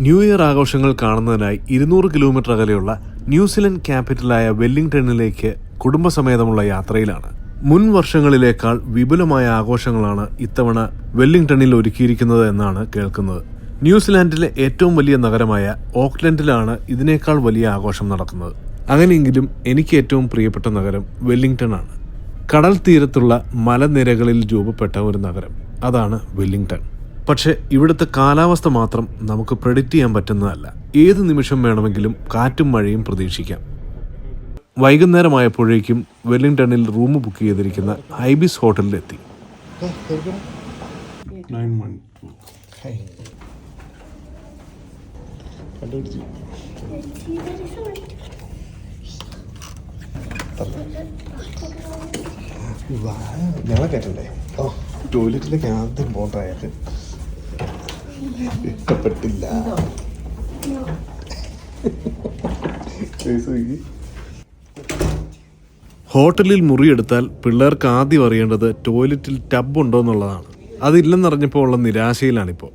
New year ആഘോഷങ്ങൾ കാണുന്നതിനായി ഇരുന്നൂറ് കിലോമീറ്റർ അകലെയുള്ള ന്യൂസിലൻഡ് ക്യാപിറ്റലായ വെല്ലിംഗ്ടണിലേക്ക് കുടുംബസമേതമുള്ള യാത്രയിലാണ്. മുൻ വർഷങ്ങളിലേക്കാൾ വിപുലമായ ആഘോഷങ്ങളാണ് ഇത്തവണ വെല്ലിംഗ്ടണിൽ ഒരുക്കിയിരിക്കുന്നത് എന്നാണ് കേൾക്കുന്നത്. ന്യൂസിലാൻഡിലെ ഏറ്റവും വലിയ നഗരമായ ഓക്ലൻഡിലാണ് ഇതിനേക്കാൾ വലിയ ആഘോഷം നടക്കുന്നത്. അങ്ങനെയെങ്കിലും എനിക്ക് ഏറ്റവും പ്രിയപ്പെട്ട നഗരം വെല്ലിംഗ്ടൺ ആണ് കടൽ തീരത്തുള്ള മലനിരകളിൽ രൂപപ്പെട്ട ഒരു നഗരം. അതാണ് വെല്ലിംഗ്ടൺ. പക്ഷേ ഇവിടുത്തെ കാലാവസ്ഥ മാത്രം നമുക്ക് പ്രെഡിക്റ്റ് ചെയ്യാൻ പറ്റുന്നതല്ല. ഏത് നിമിഷം വേണമെങ്കിലും കാറ്റും മഴയും പ്രതീക്ഷിക്കാം. വൈകുന്നേരമായപ്പോഴേക്കും വെല്ലിംഗ്ടണിൽ റൂം ബുക്ക് ചെയ്തിരിക്കുന്ന ഹൈബിസ് ഹോട്ടലിലെത്തി. ഞങ്ങളെ കേട്ടല്ലേ? ഓ ടോയ്ലറ്റിലേക്ക് ആദ്യം പോകണ്ടായത് ഇഷ്ടപ്പെട്ടില്ല ഹോട്ടലിൽ മുറിയെടുത്താൽ പിള്ളേർക്ക് ആദ്യം അറിയേണ്ടത് ടോയ്ലറ്റിൽ ടബ് ഉണ്ടോ എന്നുള്ളതാണ്. അതില്ലെന്നറിഞ്ഞപ്പോൾ ഉള്ള നിരാശയിലാണിപ്പോൾ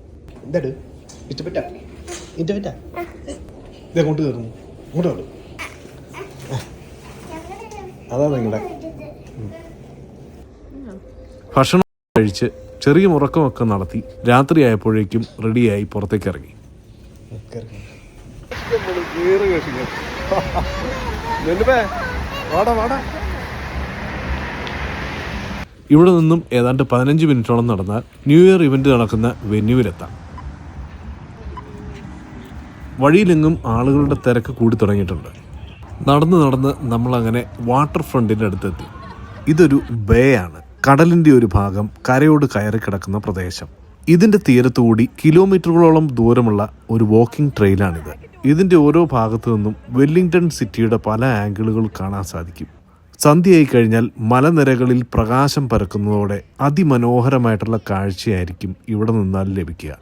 അതാ നിങ്ങളുടെ ഭക്ഷണം കഴിച്ച് ചെറിയ മുറക്കമൊക്കെ നടത്തി രാത്രിയായപ്പോഴേക്കും റെഡിയായി പുറത്തേക്ക് ഇറങ്ങി. വാടാ വാടാ ഇവിടെ നിന്നും ഏതാണ്ട് പതിനഞ്ച് മിനിറ്റോളം നടന്നാൽ ന്യൂ ഇയർ ഇവന്റ് നടക്കുന്ന വെന്യൂവിലെത്താം. വഴിയിലെങ്ങും ആളുകളുടെ തിരക്ക് കൂടി തുടങ്ങിയിട്ടുണ്ട്. നടന്ന് നടന്ന് നമ്മളങ്ങനെ വാട്ടർ ഫ്രണ്ടിന്റെ അടുത്തെത്തി. ഇതൊരു ബേ ആണ്. കടലിന്റെ ഒരു ഭാഗം കരയോട് കയറി കിടക്കുന്ന പ്രദേശം. ഇതിന്റെ തീരത്തുകൂടി കിലോമീറ്ററുകളോളം ദൂരമുള്ള ഒരു വാക്കിംഗ് ട്രെയിലാണിത് ഇതിന്റെ ഓരോ ഭാഗത്തു നിന്നും വെല്ലിംഗ്ടൺ സിറ്റിയുടെ പല ആംഗിളുകൾ കാണാൻ സാധിക്കും. സന്ധ്യയായി കഴിഞ്ഞാൽ മലനിരകളിൽ പ്രകാശം പരക്കുന്നതോടെ അതിമനോഹരമായിട്ടുള്ള കാഴ്ചയായിരിക്കും ഇവിടെ നിന്നാൽ ലഭിക്കുക.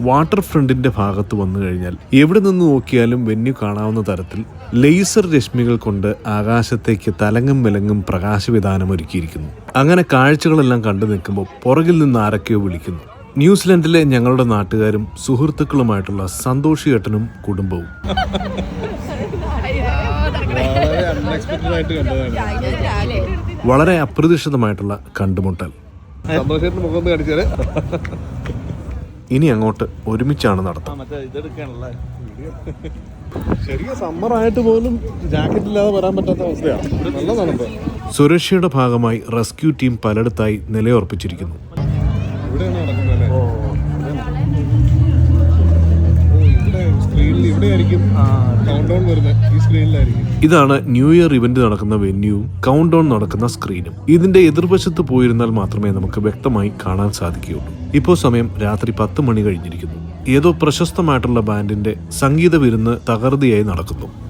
വാട്ടർ ഫ്രണ്ടിന്റെ ഭാഗത്ത് വന്നു കഴിഞ്ഞാൽ എവിടെ നിന്ന് നോക്കിയാലും വെന്യു കാണാവുന്ന തരത്തിൽ ലേസർ രശ്മികൾ കൊണ്ട് ആകാശത്തേക്ക് തലങ്ങും വിലങ്ങും പ്രകാശവിധാനം ഒരുക്കിയിരിക്കുന്നു. അങ്ങനെ കാഴ്ചകളെല്ലാം കണ്ടു നിൽക്കുമ്പോൾ പുറകിൽ നിന്ന് ആരൊക്കെയോ വിളിക്കുന്നു. ന്യൂസിലൻഡിലെ ഞങ്ങളുടെ നാട്ടുകാരും സുഹൃത്തുക്കളുമായിട്ടുള്ള സന്തോഷി ഏട്ടനും കുടുംബവും. വളരെ അപ്രതീക്ഷിതമായിട്ടുള്ള കണ്ടുമുട്ടൽ. ഇനി അങ്ങോട്ട് ഒരുമിച്ചാണ് നടത്തും. ഇതെടുക്കാണല്ലേ സമ്മർ ആയിട്ട് പോലും ജാക്കറ്റ് ഇല്ലാതെ വരാൻ പറ്റാത്ത അവസ്ഥയാണ്. നല്ല തണുപ്പ് സുരക്ഷയുടെ ഭാഗമായി റെസ്ക്യൂ ടീം പലയിടത്തായി നിലയുറപ്പിച്ചിരിക്കുന്നു. ഇതാണ് ന്യൂ ഇയർ ഇവന്റ് നടക്കുന്ന വെന്യൂ കൗണ്ട് ഡൗൺ നടക്കുന്ന സ്ക്രീനും ഇതിന്റെ എതിർവശത്ത് പോയിരുന്നാൽ മാത്രമേ നമുക്ക് വ്യക്തമായി കാണാൻ സാധിക്കുകയുള്ളൂ. ഇപ്പോൾ സമയം രാത്രി പത്ത് മണി കഴിഞ്ഞിരിക്കുന്നു. ഏതോ പ്രശസ്തമായിട്ടുള്ള ബാൻഡിന്റെ സംഗീത വിരുന്ന് തകൃതിയായി നടക്കുന്നു.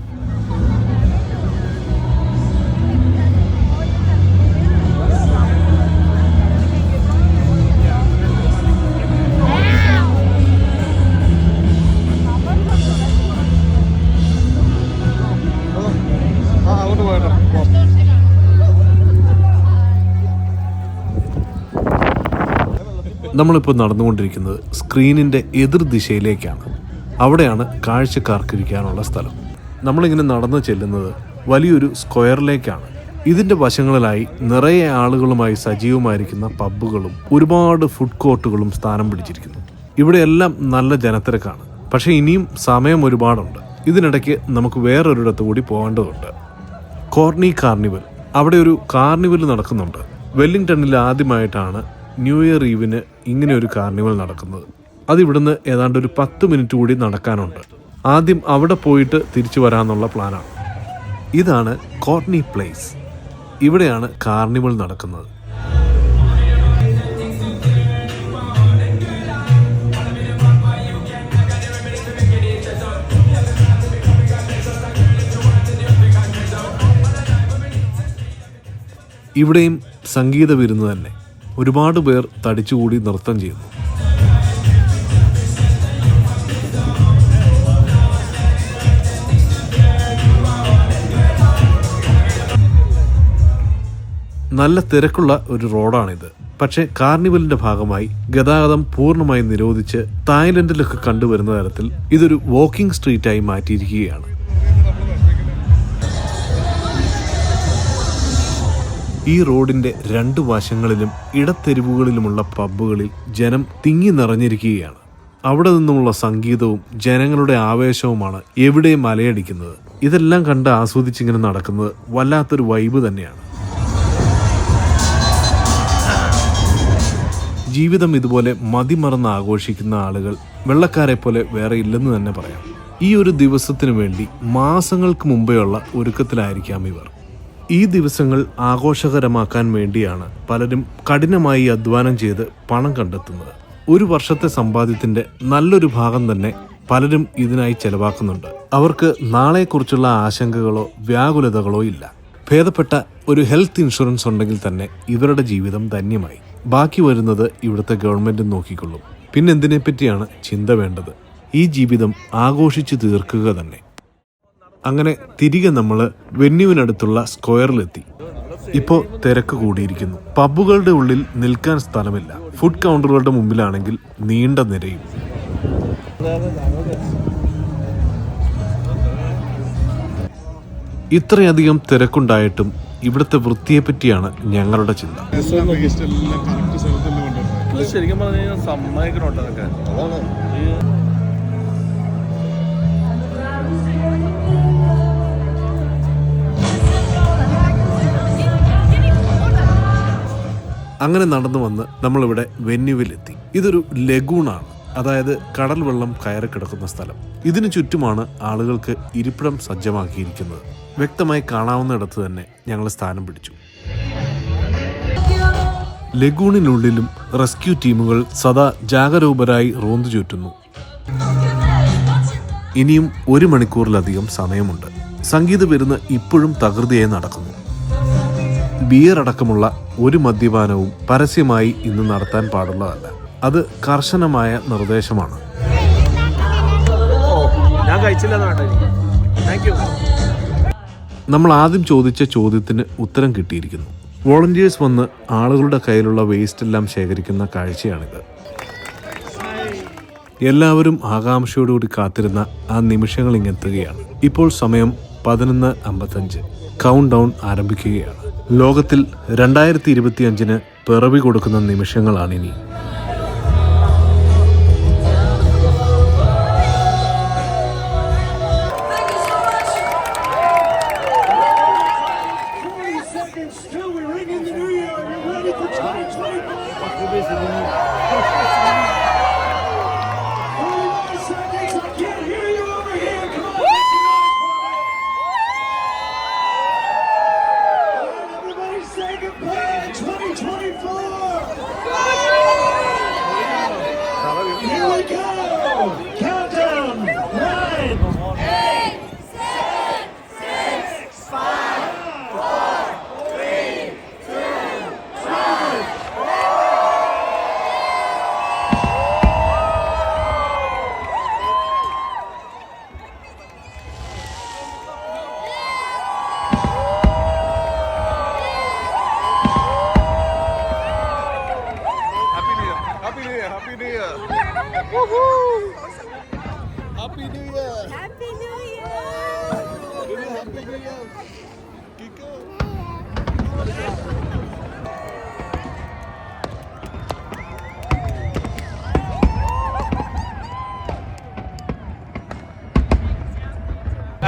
നമ്മളിപ്പോൾ നടന്നുകൊണ്ടിരിക്കുന്നത് സ്ക്രീനിന്റെ എതിർ ദിശയിലേക്കാണ്. അവിടെയാണ് കാഴ്ചക്കാർക്കിരിക്കാനുള്ള സ്ഥലം. നമ്മളിങ്ങനെ നടന്നു ചെല്ലുന്നത് വലിയൊരു സ്ക്വയറിലേക്കാണ്. ഇതിന്റെ വശങ്ങളിലായി നിറയെ ആളുകളുമായി സജീവമായിരിക്കുന്ന പബ്ബുകളും ഒരുപാട് ഫുഡ് കോർട്ടുകളും സ്ഥാനം പിടിച്ചിരിക്കുന്നു. ഇവിടെയെല്ലാം നല്ല ജനത്തിരക്കാണ്. പക്ഷേ ഇനിയും സമയം ഒരുപാടുണ്ട്. ഇതിനിടയ്ക്ക് നമുക്ക് വേറൊരിടത്ത് കൂടി പോകേണ്ടതുണ്ട്. കോർണി കാർണിവൽ. അവിടെ ഒരു കാർണിവൽ നടക്കുന്നുണ്ട്. വെല്ലിംഗ്ടണിൽ ആദ്യമായിട്ടാണ് ന്യൂ ഇയർ ഈവിന് ഇങ്ങനെ ഒരു കാർണിവൽ നടക്കുന്നത്. അതിവിടുന്ന് ഏതാണ്ട് ഒരു പത്ത് മിനിറ്റ് കൂടി നടക്കാനുണ്ട്. ആദ്യം അവിടെ പോയിട്ട് തിരിച്ചു വരാമെന്നുള്ള പ്ലാനാണ്. ഇതാണ് കോർണി പ്ലേസ് ഇവിടെയാണ് കാർണിവൽ നടക്കുന്നത്. ഇവിടെയും സംഗീത വിരുന്ന് തന്നെ. ഒരുപാട് പേർ തടിച്ചുകൂടി നൃത്തം ചെയ്യുന്നു. നല്ല തിരക്കുള്ള ഒരു റോഡാണിത്. പക്ഷേ കാർണിവലിന്റെ ഭാഗമായി ഗതാഗതം പൂർണമായി നിരോധിച്ച് തായ്ലൻഡിലൊക്കെ കണ്ടുവരുന്ന തരത്തിൽ ഇതൊരു വാക്കിംഗ് സ്ട്രീറ്റായി മാറ്റിയിരിക്കുകയാണ്. ഈ റോഡിന്റെ രണ്ട് വശങ്ങളിലും ഇടത്തെരുവുകളിലുമുള്ള പബ്ബുകളിൽ ജനം തിങ്ങി നിറഞ്ഞിരിക്കുകയാണ്. അവിടെ നിന്നുമുള്ള സംഗീതവും ജനങ്ങളുടെ ആവേശവുമാണ് എവിടെയും മലയടിക്കുന്നത്. ഇതെല്ലാം കണ്ട് ആസ്വദിച്ചിങ്ങനെ നടക്കുന്നത് വല്ലാത്തൊരു വൈബ് തന്നെയാണ്. ജീവിതം ഇതുപോലെ മതിമറന്ന് ആഘോഷിക്കുന്ന ആളുകൾ വെള്ളക്കാരെ പോലെ വേറെ ഇല്ലെന്ന് തന്നെ പറയാം. ഈ ഒരു ദിവസത്തിനു വേണ്ടി മാസങ്ങൾക്ക് മുമ്പെയുള്ള ഒരുക്കത്തിലായിരിക്കാം ഇവർ. ഈ ദിവസങ്ങൾ ആഘോഷകരമാക്കാൻ വേണ്ടിയാണ് പലരും കഠിനമായി അധ്വാനം ചെയ്ത് പണം കണ്ടെത്തുന്നത്. ഒരു വർഷത്തെ സമ്പാദ്യത്തിന്റെ നല്ലൊരു ഭാഗം തന്നെ പലരും ഇതിനായി ചെലവാക്കുന്നുണ്ട്. അവർക്ക് നാളെക്കുറിച്ചുള്ള ആശങ്കകളോ വ്യാകുലതകളോ ഇല്ല. ഭേദപ്പെട്ട ഒരു ഹെൽത്ത് ഇൻഷുറൻസ് ഉണ്ടെങ്കിൽ തന്നെ ഇവരുടെ ജീവിതം ധന്യമായി. ബാക്കി വരുന്നത് ഇവിടുത്തെ ഗവൺമെന്റ് നോക്കിക്കൊള്ളും. പിന്നെന്തിനെപ്പറ്റിയാണ് ചിന്ത വേണ്ടത്? ഈ ജീവിതം ആഘോഷിച്ചു തീർക്കുക തന്നെ. അങ്ങനെ തിരികെ നമ്മൾ വെന്യുവിനടുത്തുള്ള സ്ക്വയറിലെത്തി. ഇപ്പോൾ തിരക്ക് കൂടിയിരിക്കുന്നു. പബ്ബുകളുടെ ഉള്ളിൽ നിൽക്കാൻ സ്ഥലമില്ല. ഫുഡ് കൗണ്ടറുകളുടെ മുമ്പിലാണെങ്കിൽ നീണ്ട നിരയും. ഇത്രയധികം തിരക്കുണ്ടായിട്ടും ഇവിടുത്തെ വൃത്തിയെപ്പറ്റിയാണ് ഞങ്ങളുടെ ചിന്ത. ശരിക്കും പറഞ്ഞു കഴിഞ്ഞാൽ അങ്ങനെ നടന്നു വന്ന് നമ്മളിവിടെ വെന്യുവിലെത്തി ഇതൊരു ലഗൂണാണ്. അതായത് കടൽ വെള്ളം കയറി കിടക്കുന്ന സ്ഥലം. ഇതിനു ചുറ്റുമാണ് ആളുകൾക്ക് ഇരിപ്പിടം സജ്ജമാക്കിയിരിക്കുന്നത്. വ്യക്തമായി കാണാവുന്നിടത്ത് തന്നെ ഞങ്ങൾ സ്ഥാനം പിടിച്ചു. ലഗൂണിനുള്ളിലും റെസ്ക്യൂ ടീമുകൾ സദാ ജാഗരൂപരായി റോന്തു ചുറ്റുന്നു. ഇനിയും ഒരു മണിക്കൂറിലധികം സമയമുണ്ട്. സംഗീത വിരുന്ന് ഇപ്പോഴും തകൃതിയായി നടക്കുന്നു. ബിയർ അടക്കമുള്ള ഒരു മദ്യപാനവും പരസ്യമായി ഇന്ന് നടത്താൻ പാടുള്ളതല്ല. അത് കർശനമായ നിർദ്ദേശമാണ്. നമ്മൾ ആദ്യം ചോദിച്ച ചോദ്യത്തിന് ഉത്തരം കിട്ടിയിരിക്കുന്നു. വോളണ്ടിയേഴ്സ് വന്ന് ആളുകളുടെ കയ്യിലുള്ള വേസ്റ്റ് എല്ലാം ശേഖരിക്കുന്ന കാഴ്ചയാണിത്. എല്ലാവരും ആകാംക്ഷയോടുകൂടി കാത്തിരുന്ന ആ നിമിഷങ്ങൾ ഇങ്ങെത്തുകയാണ്. ഇപ്പോൾ സമയം പതിനൊന്ന് അമ്പത്തഞ്ച്. കൗണ്ട് ഡൗൺ ആരംഭിക്കുകയാണ്. ലോകത്തിൽ രണ്ടായിരത്തി ഇരുപത്തിയഞ്ചിന് പിറവി കൊടുക്കുന്ന നിമിഷങ്ങളാണിനി. ഇനി till 2024.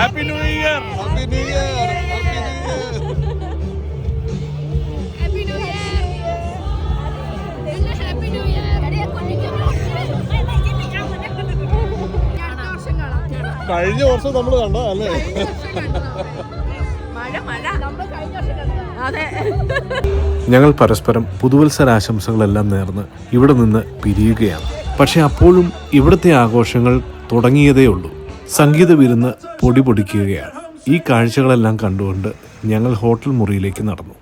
Happy new year happy new year happy new year Happy New Year! പിന്നെ Happy New Year! അടുത്ത വർഷം കാണാം. കഴിഞ്ഞ വർഷം നമ്മൾ കണ്ട അല്ലേ മഴ മഴ നമ്മൾ കഴിഞ്ഞ വർഷം കണ്ട അതെ ഞങ്ങൾ പരസ്പരം പുതുവത്സരാശംസകളെല്ലാം നേർന്ന് ഇവിടെ നിന്ന് പിരിയുകയാണ് പക്ഷെ അപ്പോഴും ഇവിടുത്തെ ആഘോഷങ്ങൾ തുടങ്ങിയതേ ഉള്ളൂ സംഗീത വിരുന്ന് പൊടി പൊടിക്കുകയാണ്. ഈ കാഴ്ചകളെല്ലാം കണ്ടുകൊണ്ട് ഞങ്ങൾ ഹോട്ടൽ മുറിയിലേക്ക് നടന്നു.